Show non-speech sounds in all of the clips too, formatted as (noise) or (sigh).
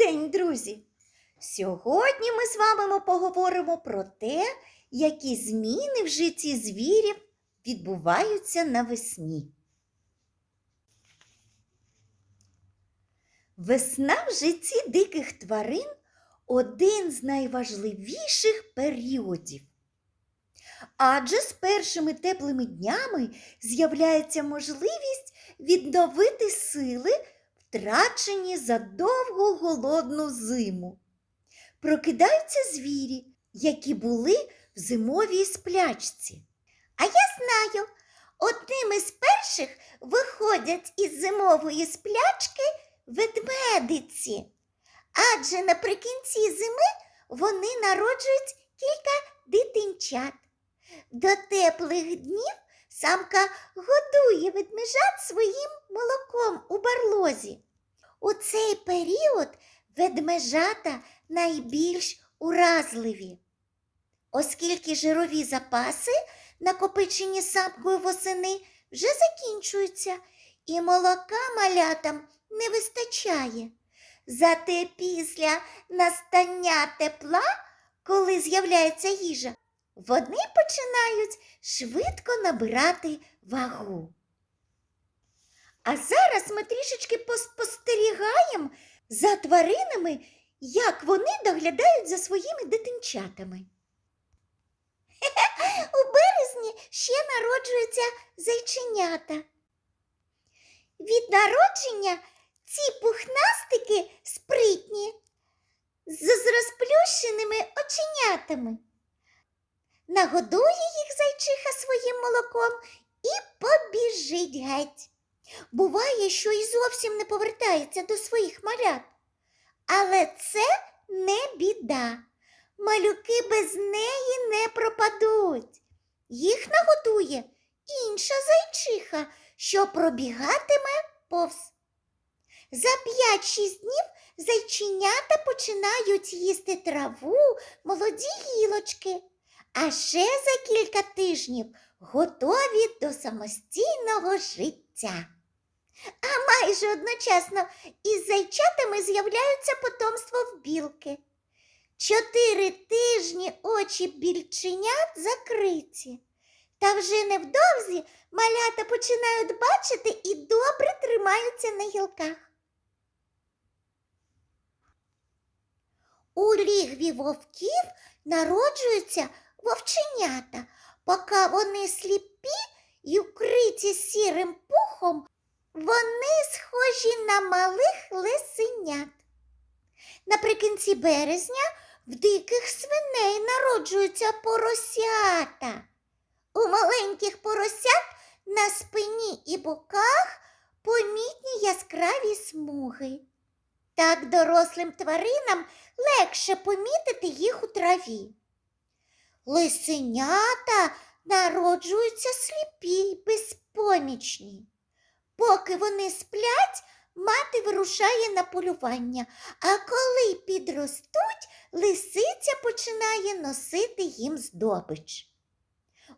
день, друзі! Сьогодні ми з вами поговоримо про те, які зміни в житті звірів відбуваються навесні. Весна в житті диких тварин один з найважливіших періодів. Адже з першими теплими днями з'являється можливість відновити сили, втрачені за довгу голодну зиму. Прокидаються звірі, які були в зимовій сплячці. А я знаю, одним із перших виходять із зимової сплячки ведмедиці. Адже наприкінці зими вони народжують кілька дитинчат. До теплих днів самка годує ведмежат своїм молоком у барлозі. У цей період ведмежата найбільш уразливі, оскільки жирові запаси, накопичені самкою восени, вже закінчуються, і молока малятам не вистачає. Зате після настання тепла, коли з'являється їжа, вони починають швидко набирати вагу. А зараз ми трішечки поспостерігаємо за тваринами, як вони доглядають за своїми дитинчатами. (laughs) У березні ще народжуються зайченята. Від народження ці пухнастики спритні, з розплющеними оченятами. Нагодує їх зайчиха своїм молоком і побіжить геть. Буває, що і зовсім не повертається до своїх малят. Але це не біда. Малюки без неї не пропадуть. Їх нагодує інша зайчиха, що пробігатиме повз. За 5-6 днів зайченята починають їсти траву, молоді гілочки, а ще за кілька тижнів готові до самостійного життя. А майже одночасно із зайчатами з'являються потомство в білки. Чотири тижні очі більченят закриті. Та вже невдовзі малята починають бачити і добре тримаються на гілках. У лігві вовків народжуються вовченята, поки вони сліпі і вкриті сірим пухом, вони схожі на малих лисенят. Наприкінці березня в диких свиней народжуються поросята. У маленьких поросят на спині і боках помітні яскраві смуги. Так дорослим тваринам легше помітити їх у траві. Лисенята народжуються сліпі й безпомічні. Поки вони сплять, мати вирушає на полювання, а коли підростуть, лисиця починає носити їм здобич.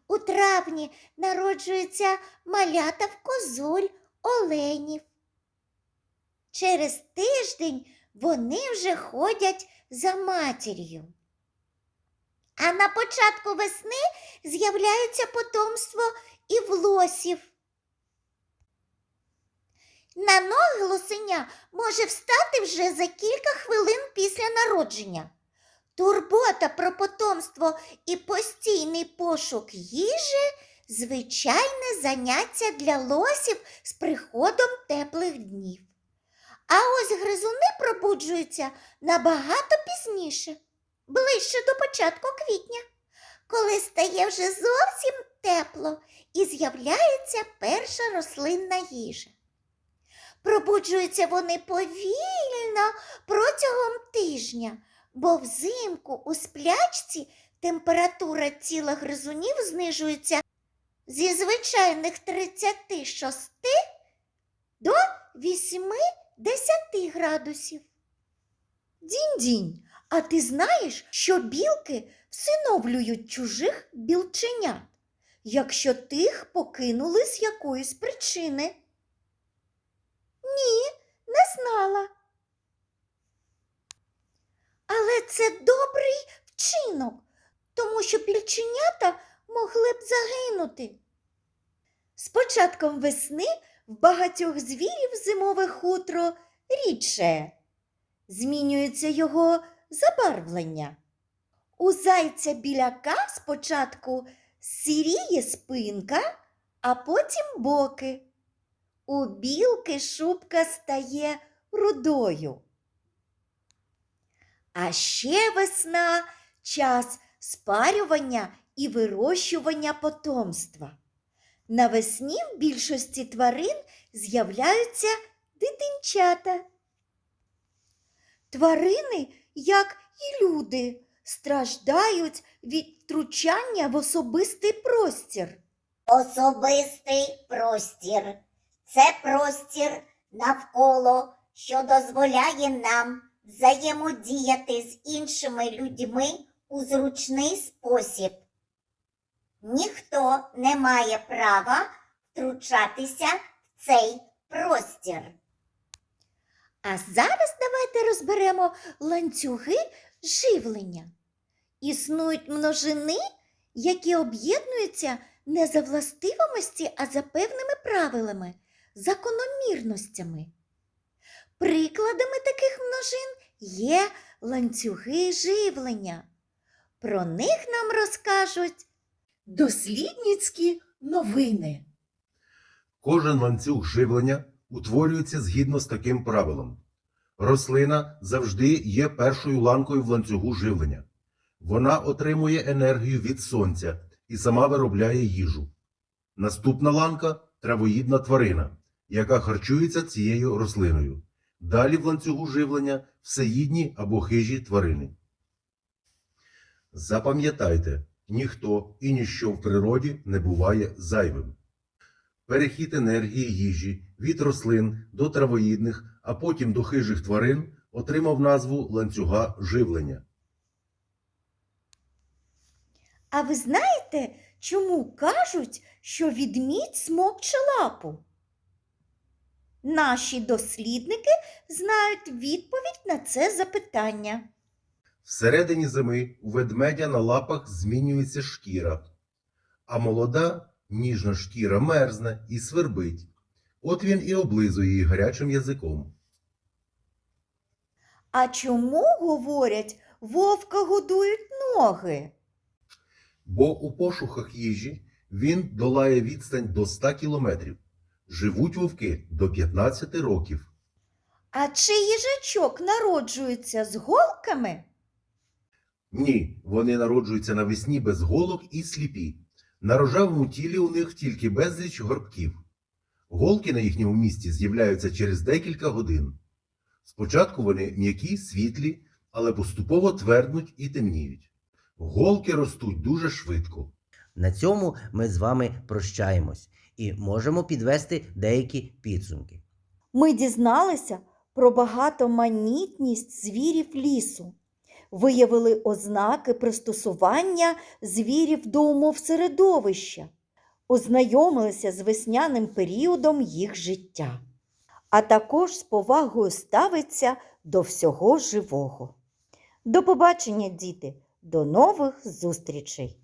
У травні народжуються малята в козуль, оленів. Через тиждень вони вже ходять за матір'ю. А на початку весни з'являється потомство і в лосів. На ноги лосеня може встати вже за кілька хвилин після народження. Турбота про потомство і постійний пошук їжі звичайне заняття для лосів з приходом теплих днів. А ось гризуни пробуджуються набагато пізніше, ближче до початку квітня, коли стає вже зовсім тепло і з'являється перша рослинна їжа. Пробуджуються вони повільно протягом тижня, бо взимку у сплячці температура тіла гризунів знижується зі звичайних 36 до 80 градусів. Дінь-дінь, а ти знаєш, що білки всиновлюють чужих білченят, якщо тих покинули з якоїсь причини? Ні, не знала. Але це добрий вчинок, тому що пільченята могли б загинути. З початком весни в багатьох звірів зимове хутро рідше. Змінюється його забарвлення. У зайця біляка спочатку сіріє спинка, а потім боки. У білки шубка стає рудою. А ще весна час спарювання і вирощування потомства. Навесні в більшості тварин з'являються дитинчата. Тварини, як і люди, страждають від втручання в особистий простір. Особистий простір це простір навколо, що дозволяє нам взаємодіяти з іншими людьми у зручний спосіб. Ніхто не має права втручатися в цей простір. А зараз давайте розберемо ланцюги живлення. Існують множини, які об'єднуються не за властивості, а за певними правилами, закономірностями. Прикладами таких множин є ланцюги живлення. Про них нам розкажуть Дослідницькі новини. Кожен ланцюг живлення утворюється згідно з таким правилом. Рослина завжди є першою ланкою в ланцюгу живлення. Вона отримує енергію від сонця і сама виробляє їжу. Наступна ланка травоїдна тварина, яка харчується цією рослиною. Далі в ланцюгу живлення всеїдні або хижі тварини. Запам'ятайте, ніхто і ніщо в природі не буває зайвим. Перехід енергії їжі від рослин до травоїдних, а потім до хижих тварин отримав назву ланцюга живлення. А ви знаєте, чому кажуть, що відмідь смокче лапу? Наші дослідники знають відповідь на це запитання. Всередині зими у ведмедя на лапах змінюється шкіра, а молода ніжна шкіра мерзне і свербить. От він і облизує її гарячим язиком. А чому, говорять, вовка годують ноги? Бо у пошуках їжі він долає відстань до 100 кілометрів. Живуть вовки до 15 років. А чи їжачок народжується з голками? Ні, вони народжуються навесні без голок і сліпі. На рожевому тілі у них тільки безліч горбків. Голки на їхньому місці з'являються через декілька годин. Спочатку вони м'які, світлі, але поступово тверднуть і темніють. Голки ростуть дуже швидко. На цьому ми з вами прощаємось і можемо підвести деякі підсумки. Ми дізналися про багатоманітність звірів лісу, виявили ознаки пристосування звірів до умов середовища, ознайомилися з весняним періодом їх життя, а також з повагою ставиться до всього живого. До побачення, діти! До нових зустрічей!